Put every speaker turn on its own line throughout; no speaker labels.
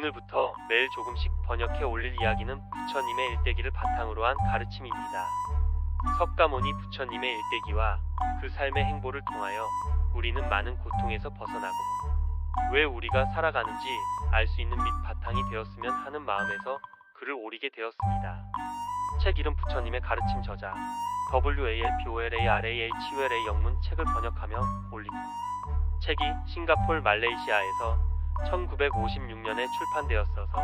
오늘부터 매일 조금씩 번역해 올릴 이야기는 부처님의 일대기를 바탕으로 한 가르침입니다. 석가모니 부처님의 일대기와 그 삶의 행보를 통하여 우리는 많은 고통에서 벗어나고 왜 우리가 살아가는지 알 수 있는 밑 바탕이 되었으면 하는 마음에서 글을 올리게 되었습니다. 책 이름 부처님의 가르침 저자 WALPOLARAHULA 영문 책을 번역하며 올리고 책이 싱가폴 말레이시아에서 1956년에 출판되었어서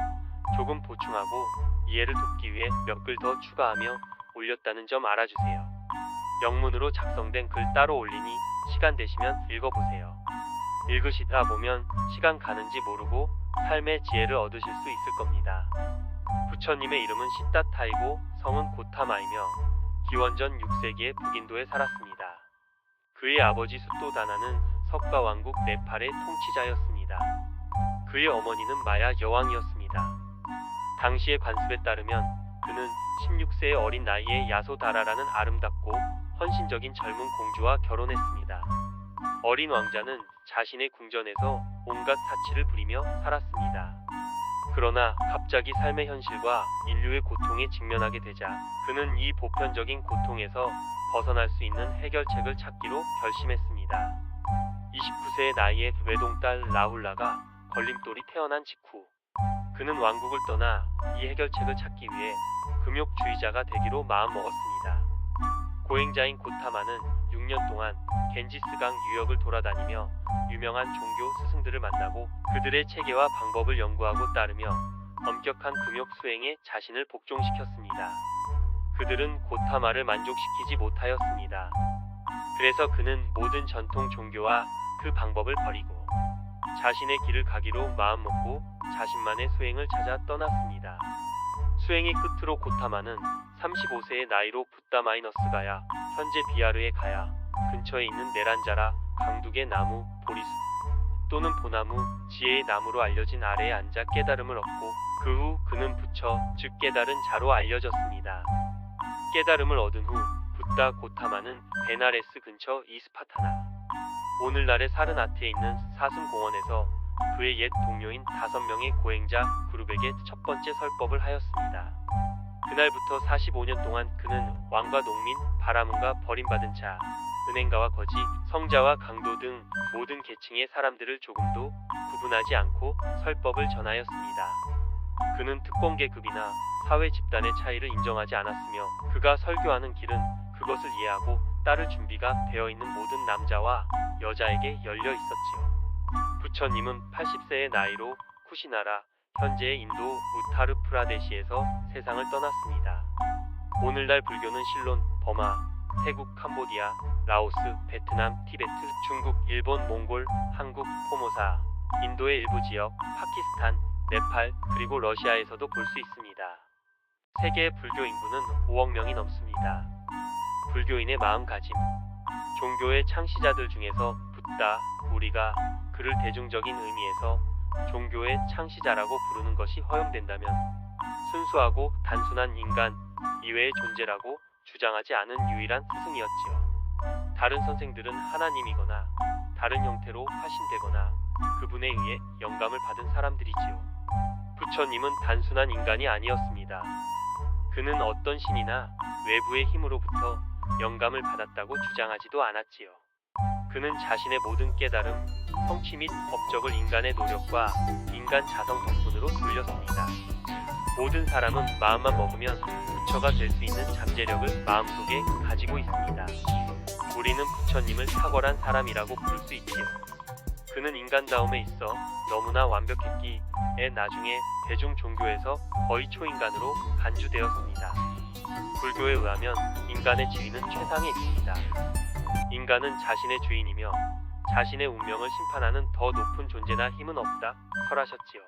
조금 보충하고 이해를 돕기 위해 몇 글 더 추가하며 올렸다는 점 알아주세요. 영문으로 작성된 글 따로 올리니 시간 되시면 읽어보세요. 읽으시다 보면 시간 가는지 모르고 삶의 지혜를 얻으실 수 있을 겁니다. 부처님의 이름은 시따타이고 성은 고타마이며 기원전 6세기에 북인도에 살았습니다. 그의 아버지 수또다나는 석가왕국 네팔의 통치자였습니다. 그의 어머니는 마야 여왕이었습니다. 당시의 관습에 따르면 그는 16세의 어린 나이에 야소다라라는 아름답고 헌신적인 젊은 공주와 결혼했습니다. 어린 왕자는 자신의 궁전에서 온갖 사치를 부리며 살았습니다. 그러나 갑자기 삶의 현실과 인류의 고통에 직면하게 되자 그는 이 보편적인 고통에서 벗어날 수 있는 해결책을 찾기로 결심했습니다. 29세의 나이에 외동딸 라훌라가 걸림돌이 태어난 직후 그는 왕국을 떠나 이 해결책을 찾기 위해 금욕주의자가 되기로 마음먹었습니다. 고행자인 고타마는 6년 동안 겐지스강 유역을 돌아다니며 유명한 종교 스승들을 만나고 그들의 체계와 방법을 연구하고 따르며 엄격한 금욕 수행에 자신을 복종시켰습니다. 그들은 고타마를 만족시키지 못하였습니다. 그래서 그는 모든 전통 종교와 그 방법을 버리고 자신의 길을 가기로 마음먹고 자신만의 수행을 찾아 떠났습니다. 수행의 끝으로 고타마는 35세의 나이로 붓다 마이너스 가야 현재 비아르에 가야 근처에 있는 네란자라 강둑의 나무 보리수 또는 보나무 지혜의 나무로 알려진 아래에 앉아 깨달음을 얻고 그 후 그는 부처 즉 깨달은 자로 알려졌습니다. 깨달음을 얻은 후 붓다 고타마는 베나레스 근처 이스파타나 오늘날의 사르나트에 있는 사슴공원에서 그의 옛 동료인 다섯 명의 고행자 그룹에게 첫 번째 설법을 하였습니다. 그날부터 45년 동안 그는 왕과 농민, 바라문과 버림받은 자, 은행가와 거지, 성자와 강도 등 모든 계층의 사람들을 조금도 구분하지 않고 설법을 전하였습니다. 그는 특권 계급이나 사회 집단의 차이를 인정하지 않았으며 그가 설교하는 길은 그것을 이해하고 따를 준비가 되어 있는 모든 남자와 여자에게 열려 있었지요. 부처님은 80세의 나이로 쿠시나라, 현재의 인도 우타르 프라데시에서 세상을 떠났습니다. 오늘날 불교는 실론, 버마, 태국, 캄보디아, 라오스, 베트남, 티베트, 중국, 일본, 몽골, 한국, 포모사, 인도의 일부 지역, 파키스탄, 네팔, 그리고 러시아에서도 볼 수 있습니다. 세계의 불교 인구는 5억 명이 넘습니다. 불교인의 마음가짐 종교의 창시자들 중에서 붓다, 우리가 그를 대중적인 의미에서 종교의 창시자라고 부르는 것이 허용된다면 순수하고 단순한 인간 이외의 존재라고 주장하지 않은 유일한 스승이었지요. 다른 선생들은 하나님이거나 다른 형태로 화신되거나 그분에 의해 영감을 받은 사람들이지요. 부처님은 단순한 인간이 아니었습니다. 그는 어떤 신이나 외부의 힘으로부터 영감을 받았다고 주장하지도 않았지요. 그는 자신의 모든 깨달음, 성취 및 업적을 인간의 노력과 인간 자성 덕분으로 돌렸습니다. 모든 사람은 마음만 먹으면 부처가 될 수 있는 잠재력을 마음속에 가지고 있습니다. 우리는 부처님을 탁월한 사람이라고 부를 수 있지요. 그는 인간다움에 있어 너무나 완벽했기에 나중에 대중 종교에서 거의 초인간으로 간주되었습니다. 불교에 의하면 인간의 지위는 최상에 있습니다. 인간은 자신의 주인이며 자신의 운명을 심판하는 더 높은 존재나 힘은 없다 설하셨지요.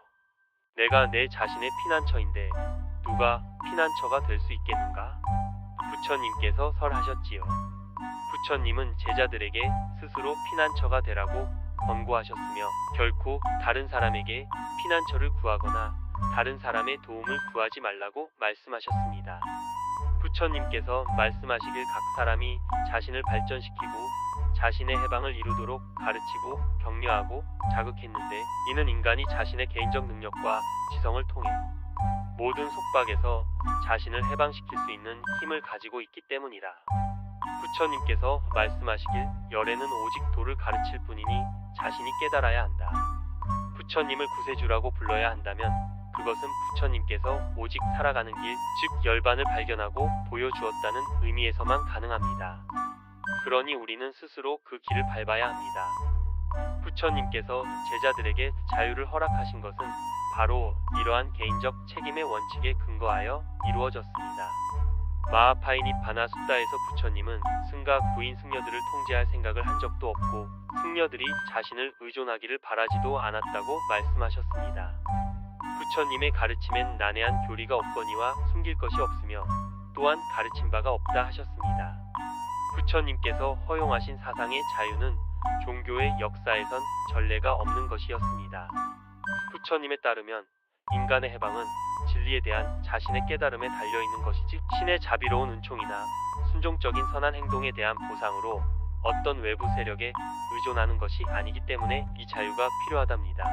내가 내 자신의 피난처인데 누가 피난처가 될 수 있겠는가? 부처님께서 설하셨지요. 부처님은 제자들에게 스스로 피난처가 되라고 권고하셨으며 결코 다른 사람에게 피난처를 구하거나 다른 사람의 도움을 구하지 말라고 말씀하셨습니다. 부처님께서 말씀하시길 각 사람이 자신을 발전시키고 자신의 해방을 이루도록 가르치고 격려하고 자극했는데 이는 인간이 자신의 개인적 능력과 지성을 통해 모든 속박에서 자신을 해방시킬 수 있는 힘을 가지고 있기 때문이라. 부처님께서 말씀하시길 열애는 오직 도를 가르칠 뿐이니 자신이 깨달아야 한다. 부처님을 구세주라고 불러야 한다면 그것은 부처님께서 오직 살아가는 길, 즉 열반을 발견하고 보여주었다는 의미에서만 가능합니다. 그러니 우리는 스스로 그 길을 밟아야 합니다. 부처님께서 제자들에게 자유를 허락하신 것은 바로 이러한 개인적 책임의 원칙에 근거하여 이루어졌습니다. 마하파이니파나 숫다에서 부처님은 승가 구인 승려들을 통제할 생각을 한 적도 없고 승려들이 자신을 의존하기를 바라지도 않았다고 말씀하셨습니다. 부처님의 가르침엔 난해한 교리가 없거니와 숨길 것이 없으며 또한 가르친 바가 없다 하셨습니다. 부처님께서 허용하신 사상의 자유는 종교의 역사에선 전례가 없는 것이었습니다. 부처님에 따르면 인간의 해방은 진리에 대한 자신의 깨달음에 달려 있는 것이지 신의 자비로운 은총이나 순종적인 선한 행동에 대한 보상으로 어떤 외부 세력에 의존하는 것이 아니기 때문에 이 자유가 필요하답니다.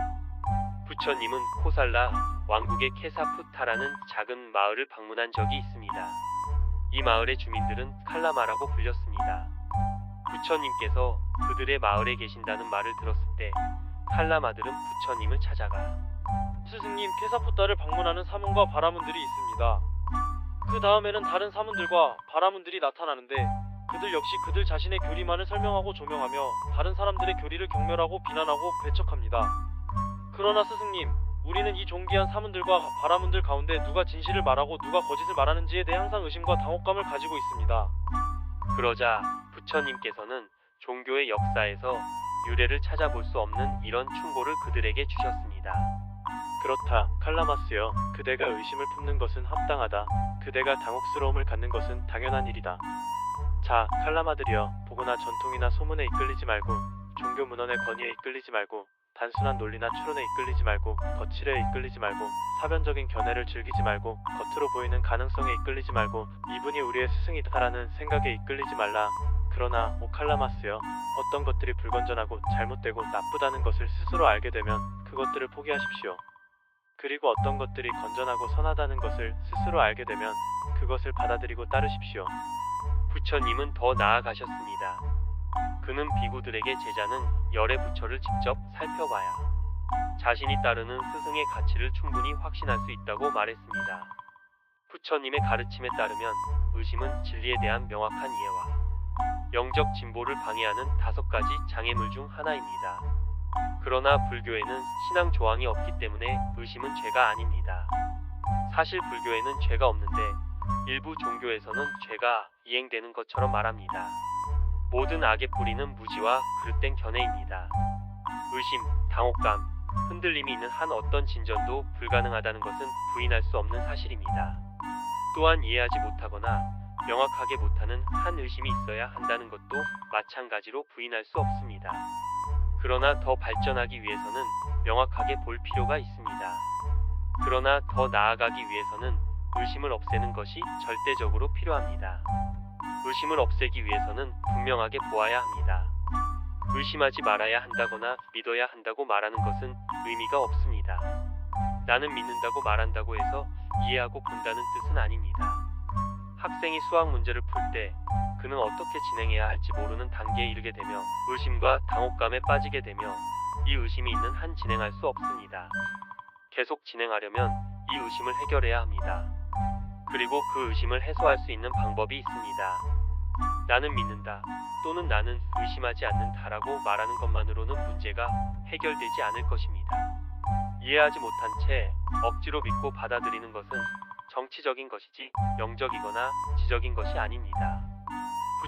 부처님은 코살라 왕국의 케사푸타라는 작은 마을을 방문한 적이 있습니다. 이 마을의 주민들은 칼라마라고 불렸습니다. 부처님께서 그들의 마을에 계신다는 말을 들었을 때 칼라마들은 부처님을 찾아가
스승님 케사푸타를 방문하는 사문과 바라문들이 있습니다. 그 다음에는 다른 사문들과 바라문들이 나타나는데 그들 역시 그들 자신의 교리만을 설명하고 조명하며 다른 사람들의 교리를 경멸하고 비난하고 배척합니다. 그러나 스승님, 우리는 이 존귀한 사문들과 바라문들 가운데 누가 진실을 말하고 누가 거짓을 말하는지에 대해 항상 의심과 당혹감을 가지고 있습니다.
그러자 부처님께서는 종교의 역사에서 유래를 찾아볼 수 없는 이런 충고를 그들에게 주셨습니다.
그렇다, 칼라마스여. 그대가 의심을 품는 것은 합당하다. 그대가 당혹스러움을 갖는 것은 당연한 일이다. 자, 칼라마들이여. 보거나 전통이나 소문에 이끌리지 말고, 종교 문헌의 권위에 이끌리지 말고, 단순한 논리나 추론에 이끌리지 말고, 거칠에 이끌리지 말고, 사변적인 견해를 즐기지 말고, 겉으로 보이는 가능성에 이끌리지 말고, 이분이 우리의 스승이다라는 생각에 이끌리지 말라. 그러나 오칼라마스여, 어떤 것들이 불건전하고 잘못되고 나쁘다는 것을 스스로 알게 되면 그것들을 포기하십시오. 그리고 어떤 것들이 건전하고 선하다는 것을 스스로 알게 되면 그것을 받아들이고 따르십시오.
부처님은 더 나아가셨습니다. 그는 비구들에게 제자는 열의 부처를 직접 살펴봐야 자신이 따르는 스승의 가치를 충분히 확신할 수 있다고 말했습니다. 부처님의 가르침에 따르면 의심은 진리에 대한 명확한 이해와 영적 진보를 방해하는 다섯 가지 장애물 중 하나입니다. 그러나 불교에는 신앙 조항이 없기 때문에 의심은 죄가 아닙니다. 사실 불교에는 죄가 없는데 일부 종교에서는 죄가 이행되는 것처럼 말합니다. 모든 악의 뿌리는 무지와 그릇된 견해입니다. 의심, 당혹감, 흔들림이 있는 한 어떤 진전도 불가능하다는 것은 부인할 수 없는 사실입니다. 또한 이해하지 못하거나 명확하게 못하는 한 의심이 있어야 한다는 것도 마찬가지로 부인할 수 없습니다. 그러나 더 발전하기 위해서는 명확하게 볼 필요가 있습니다. 그러나 더 나아가기 위해서는 의심을 없애는 것이 절대적으로 필요합니다. 의심을 없애기 위해서는 분명하게 보아야 합니다. 의심하지 말아야 한다거나 믿어야 한다고 말하는 것은 의미가 없습니다. 나는 믿는다고 말한다고 해서 이해하고 본다는 뜻은 아닙니다. 학생이 수학 문제를 풀 때 그는 어떻게 진행해야 할지 모르는 단계에 이르게 되며 의심과 당혹감에 빠지게 되며 이 의심이 있는 한 진행할 수 없습니다. 계속 진행하려면 이 의심을 해결해야 합니다. 그리고 그 의심을 해소할 수 있는 방법이 있습니다. 나는 믿는다 또는 나는 의심하지 않는다라고 말하는 것만으로는 문제가 해결되지 않을 것입니다. 이해하지 못한 채 억지로 믿고 받아들이는 것은 정치적인 것이지 영적이거나 지적인 것이 아닙니다.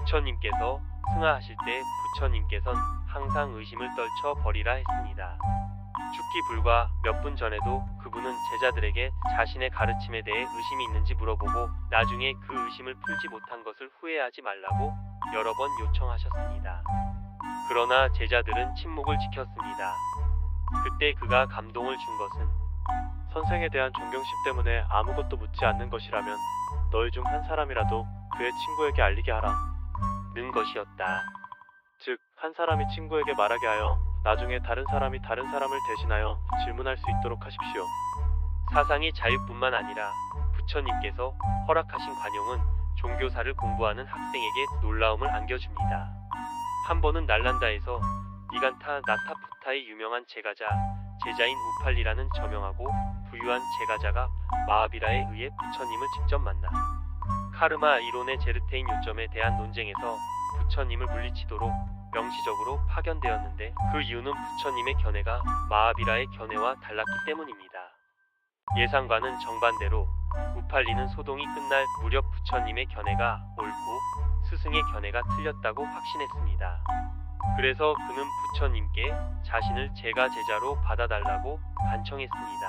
부처님께서 승하하실 때 부처님께선 항상 의심을 떨쳐 버리라 했습니다. 죽기 불과 몇 분 전에도 그분은 제자들에게 자신의 가르침에 대해 의심이 있는지 물어보고 나중에 그 의심을 풀지 못한 것을 후회하지 말라고 여러 번 요청하셨습니다. 그러나 제자들은 침묵을 지켰습니다. 그때 그가 감동을 준 것은
선생에 대한 존경심 때문에 아무것도 묻지 않는 것이라면 너희 중 한 사람이라도 그의 친구에게 알리게 하라.
는 것이었다.
즉 한 사람이 친구에게 말하게 하여 나중에 다른 사람이 다른 사람을 대신하여 질문할 수 있도록 하십시오.
사상의 자유뿐만 아니라 부처님께서 허락하신 관용은 종교사를 공부하는 학생에게 놀라움을 안겨줍니다. 한 번은 날란다에서 니간타 나타푸타의 유명한 제가자 제자인 우팔리라는 저명하고 부유한 제가자가 마하비라에 의해 부처님을 직접 만나 카르마 이론의 제르테인 요점에 대한 논쟁에서 부처님을 물리치도록 명시적으로 파견되었는데 그 이유는 부처님의 견해가 마하비라의 견해와 달랐기 때문입니다. 예상과는 정반대로 우팔리는 소동이 끝날 무렵 부처님의 견해가 옳고 스승의 견해가 틀렸다고 확신했습니다. 그래서 그는 부처님께 자신을 제가 제자로 받아달라고 간청했습니다.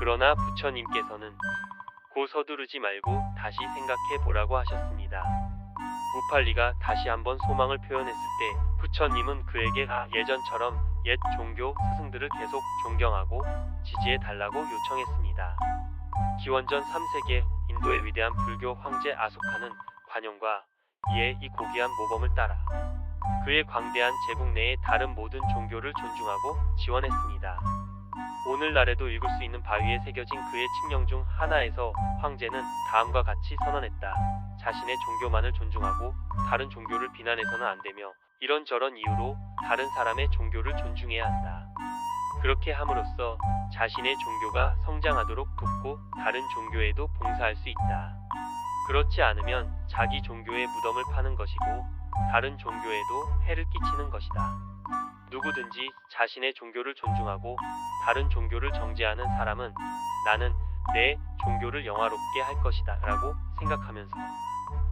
그러나 부처님께서는 고 서두르지 말고 다시 생각해 보라고 하셨습니다. 우팔리가 다시 한번 소망을 표현했을 때 부처님은 그에게 아, 예전처럼 옛 종교 스승들을 계속 존경하고 지지해 달라고 요청했습니다. 기원전 3세기에 인도의 위대한 불교 황제 아소카는 관용과 이에 이 고귀한 모범을 따라 그의 광대한 제국 내의 다른 모든 종교를 존중하고 지원했습니다. 오늘날에도 읽을 수 있는 바위에 새겨진 그의 칙령 중 하나에서 황제는 다음과 같이 선언했다. 자신의 종교만을 존중하고 다른 종교를 비난해서는 안 되며 이런저런 이유로 다른 사람의 종교를 존중해야 한다. 그렇게 함으로써 자신의 종교가 성장하도록 돕고 다른 종교에도 봉사할 수 있다. 그렇지 않으면 자기 종교의 무덤을 파는 것이고 다른 종교에도 해를 끼치는 것이다. 누구든지 자신의 종교를 존중하고 다른 종교를 정죄하는 사람은 나는 내 종교를 영화롭게 할 것이다 라고 생각하면서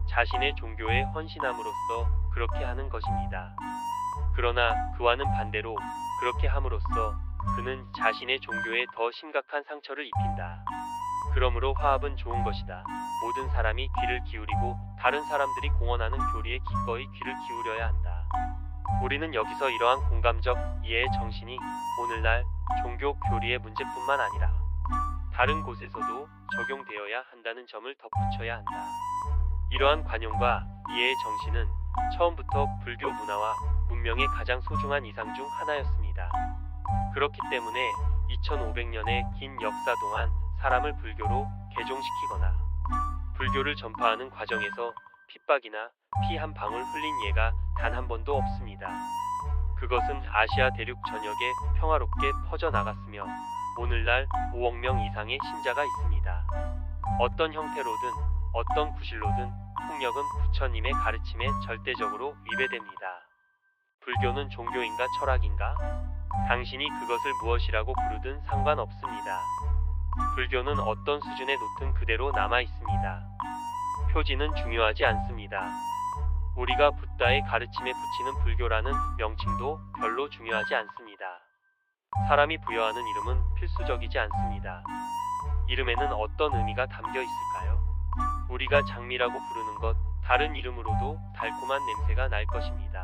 자신의 종교에 헌신함으로써 그렇게 하는 것입니다. 그러나 그와는 반대로 그렇게 함으로써 그는 자신의 종교에 더 심각한 상처를 입힌다. 그러므로 화합은 좋은 것이다. 모든 사람이 귀를 기울이고 다른 사람들이 공언하는 교리에 기꺼이 귀를 기울여야 한다. 우리는 여기서 이러한 공감적 이해의 정신이 오늘날 종교 교리의 문제뿐만 아니라 다른 곳에서도 적용되어야 한다는 점을 덧붙여야 한다. 이러한 관용과 이해의 정신은 처음부터 불교 문화와 문명의 가장 소중한 이상 중 하나였습니다. 그렇기 때문에 2500년의 긴 역사 동안 사람을 불교로 개종시키거나 불교를 전파하는 과정에서 핍박이나 피 한 방울 흘린 예가 단 한 번도 없습니다. 그것은 아시아 대륙 전역에 평화롭게 퍼져나갔으며 오늘날 5억 명 이상의 신자가 있습니다. 어떤 형태로든 어떤 구실로든 폭력은 부처님의 가르침에 절대적으로 위배됩니다. 불교는 종교인가 철학인가? 당신이 그것을 무엇이라고 부르든 상관없습니다. 불교는 어떤 수준의 노튼 그대로 남아 있습니다. 표지는 중요하지 않습니다. 우리가 붓다의 가르침에 붙이는 불교라는 명칭도 별로 중요하지 않습니다. 사람이 부여하는 이름은 필수적이지 않습니다. 이름에는 어떤 의미가 담겨 있을까요? 우리가 장미라고 부르는 것, 다른 이름으로도 달콤한 냄새가 날 것입니다.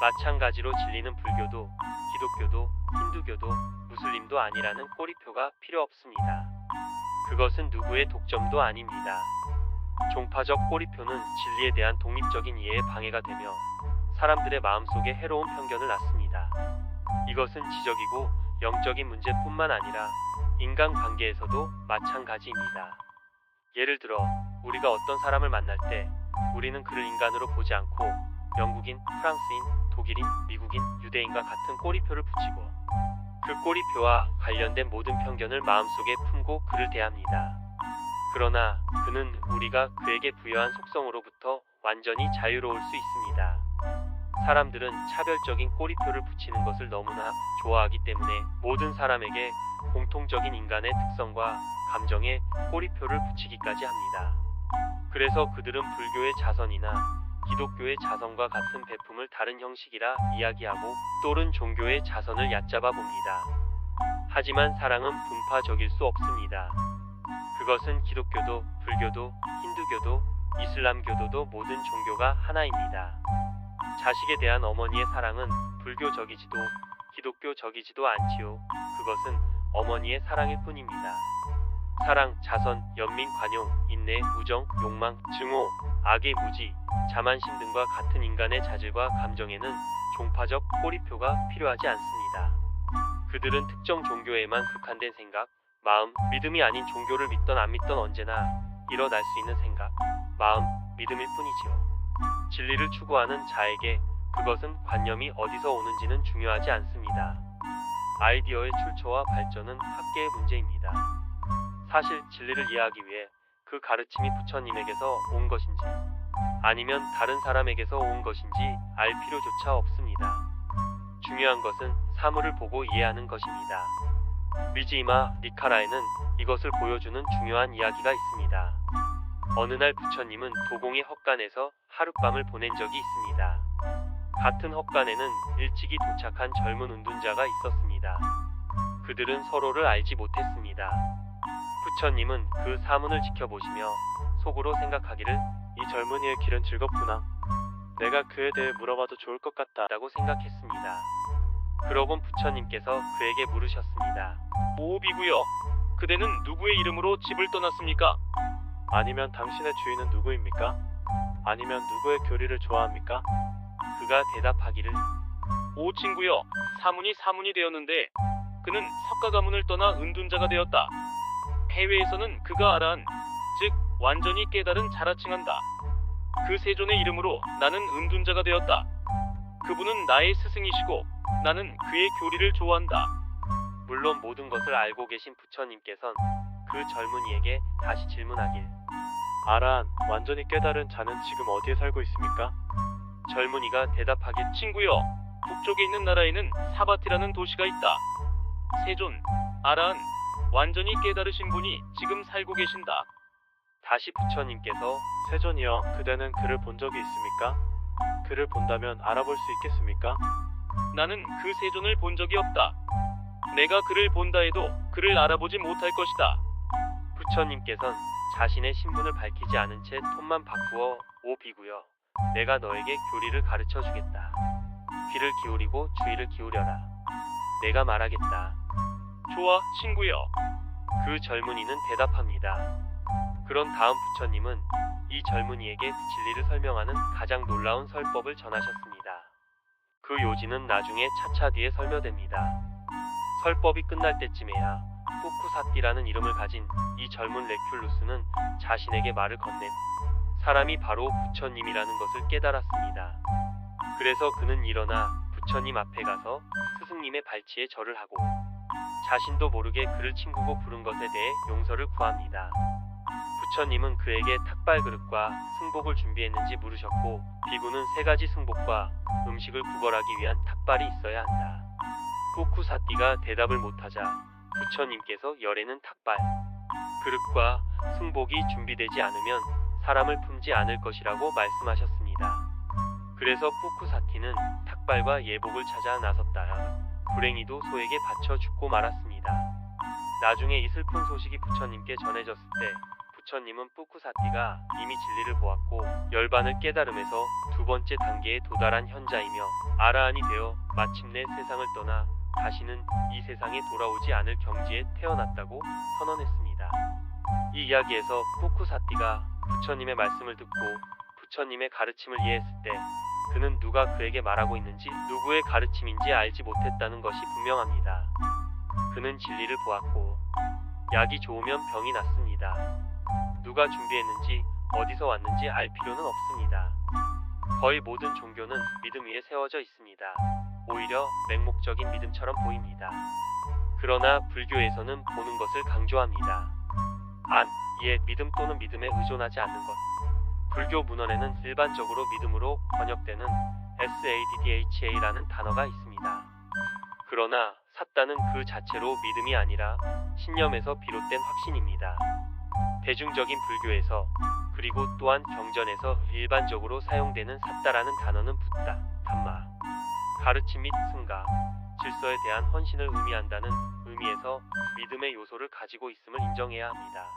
마찬가지로 진리는 불교도, 기독교도, 힌두교도, 무슬림도 아니라는 꼬리표가 필요 없습니다. 그것은 누구의 독점도 아닙니다. 종파적 꼬리표는 진리에 대한 독립적인 이해에 방해가 되며 사람들의 마음속에 해로운 편견을 낳습니다. 이것은 지적이고 영적인 문제뿐만 아니라 인간 관계에서도 마찬가지입니다. 예를 들어 우리가 어떤 사람을 만날 때 우리는 그를 인간으로 보지 않고 영국인, 프랑스인, 독일인, 미국인, 유대인과 같은 꼬리표를 붙이고 그 꼬리표와 관련된 모든 편견을 마음속에 품고 그를 대합니다. 그러나 그는 우리가 그에게 부여한 속성으로부터 완전히 자유로울 수 있습니다. 사람들은 차별적인 꼬리표를 붙이는 것을 너무나 좋아하기 때문에 모든 사람에게 공통적인 인간의 특성과 감정에 꼬리표를 붙이기까지 합니다. 그래서 그들은 불교의 자선이나 기독교의 자선과 같은 배품을 다른 형식이라 이야기하고 또는 종교의 자선을 얕잡아 봅니다. 하지만 사랑은 분파적일 수 없습니다. 그것은 기독교도, 불교도, 힌두교도, 이슬람교도도 모든 종교가 하나입니다. 자식에 대한 어머니의 사랑은 불교적이지도 기독교적이지도 않지요. 그것은 어머니의 사랑일 뿐입니다. 사랑, 자선, 연민, 관용, 인내, 우정, 욕망, 증오, 악의 무지, 자만심 등과 같은 인간의 자질과 감정에는 종파적 꼬리표가 필요하지 않습니다. 그들은 특정 종교에만 국한된 생각, 마음, 믿음이 아닌 종교를 믿던 안 믿던 언제나 일어날 수 있는 생각, 마음, 믿음일 뿐이지요. 진리를 추구하는 자에게 그것은 관념이 어디서 오는지는 중요하지 않습니다. 아이디어의 출처와 발전은 학계의 문제입니다. 사실 진리를 이해하기 위해 그 가르침이 부처님에게서 온 것인지 아니면 다른 사람에게서 온 것인지 알 필요조차 없습니다. 중요한 것은 사물을 보고 이해하는 것입니다. 미지마 니카라에는 이것을 보여주는 중요한 이야기가 있습니다. 어느 날 부처님은 도공의 헛간에서 하룻밤을 보낸 적이 있습니다. 같은 헛간에는 일찍이 도착한 젊은 운둔자가 있었습니다. 그들은 서로를 알지 못했습니다. 부처님은 그 사문을 지켜보시며 속으로 생각하기를
이 젊은이의 길은 즐겁구나. 내가 그에 대해 물어봐도 좋을 것 같다.
라고 생각했습니다. 그러곤 부처님께서 그에게 물으셨습니다.
오비구요. 그대는 누구의 이름으로 집을 떠났습니까?
아니면 당신의 주인은 누구입니까? 아니면 누구의 교리를 좋아합니까?
그가 대답하기를
오 친구요. 사문이 사문이 되었는데 그는 석가 가문을 떠나 은둔자가 되었다. 해외에서는 그가 아란, 즉 완전히 깨달은 자라칭한다. 그 세존의 이름으로 나는 은둔자가 되었다. 그분은 나의 스승이시고 나는 그의 교리를 좋아한다.
물론 모든 것을 알고 계신 부처님께선 그 젊은이에게 다시 질문하길
아란, 완전히 깨달은 자는 지금 어디에 살고 있습니까?
젊은이가 대답하길
친구요. 북쪽에 있는 나라에는 사바티라는 도시가 있다. 세존, 아란, 완전히 깨달으신 분이 지금 살고 계신다.
다시 부처님께서
세존이여, 그대는 그를 본 적이 있습니까? 그를 본다면 알아볼 수 있겠습니까?
나는 그 세존을 본 적이 없다. 내가 그를 본다 해도 그를 알아보지 못할 것이다.
부처님께선 자신의 신분을 밝히지 않은 채 톤만 바꾸어 오 비구여 내가 너에게 교리를 가르쳐 주겠다. 귀를 기울이고 주의를 기울여라. 내가 말하겠다.
좋아, 친구여.
그 젊은이는 대답합니다. 그런 다음 부처님은 이 젊은이에게 진리를 설명하는 가장 놀라운 설법을 전하셨습니다. 그 요지는 나중에 차차 뒤에 설명됩니다. 설법이 끝날 때쯤에야 후쿠사띠라는 이름을 가진 이 젊은 레큘루스는 자신에게 말을 건넨 사람이 바로 부처님이라는 것을 깨달았습니다. 그래서 그는 일어나 부처님 앞에 가서 스승님의 발치에 절을 하고 자신도 모르게 그를 친구고 부른 것에 대해 용서를 구합니다. 부처님은 그에게 탁발 그릇과 승복을 준비했는지 물으셨고 비구는 세 가지 승복과 음식을 구걸하기 위한 탁발이 있어야 한다. 후쿠사띠가 대답을 못하자 부처님께서 열에는 탁발, 그릇과 승복이 준비되지 않으면 사람을 품지 않을 것이라고 말씀하셨습니다. 그래서 후쿠사티는 탁발과 예복을 찾아 나섰다가 불행히도 소에게 바쳐 죽고 말았습니다. 나중에 이 슬픈 소식이 부처님께 전해졌을 때 부처님은 뿌쿠사띠가 이미 진리를 보았고 열반을 깨달음에서 두 번째 단계에 도달한 현자이며 아라한이 되어 마침내 세상을 떠나 다시는 이 세상에 돌아오지 않을 경지에 태어났다고 선언했습니다. 이 이야기에서 뿌쿠사띠가 부처님의 말씀을 듣고 부처님의 가르침을 이해했을 때 그는 누가 그에게 말하고 있는지 누구의 가르침인지 알지 못했다는 것이 분명합니다. 그는 진리를 보았고 약이 좋으면 병이 낫습니다. 누가 준비했는지 어디서 왔는지 알 필요는 없습니다. 거의 모든 종교는 믿음 위에 세워져 있습니다. 오히려 맹목적인 믿음처럼 보입니다. 그러나 불교에서는 보는 것을 강조합니다. 안, 예, 믿음 또는 믿음에 의존하지 않는 것. 불교 문헌에는 일반적으로 믿음으로 번역되는 SADDHA라는 단어가 있습니다. 그러나 샀다는 그 자체로 믿음이 아니라 신념에서 비롯된 확신입니다. 대중적인 불교에서 그리고 또한 경전에서 일반적으로 사용되는 샀다라는 단어는 붓다, 담마, 가르침 및 승가, 질서에 대한 헌신을 의미한다는 의미에서 믿음의 요소를 가지고 있음을 인정해야 합니다.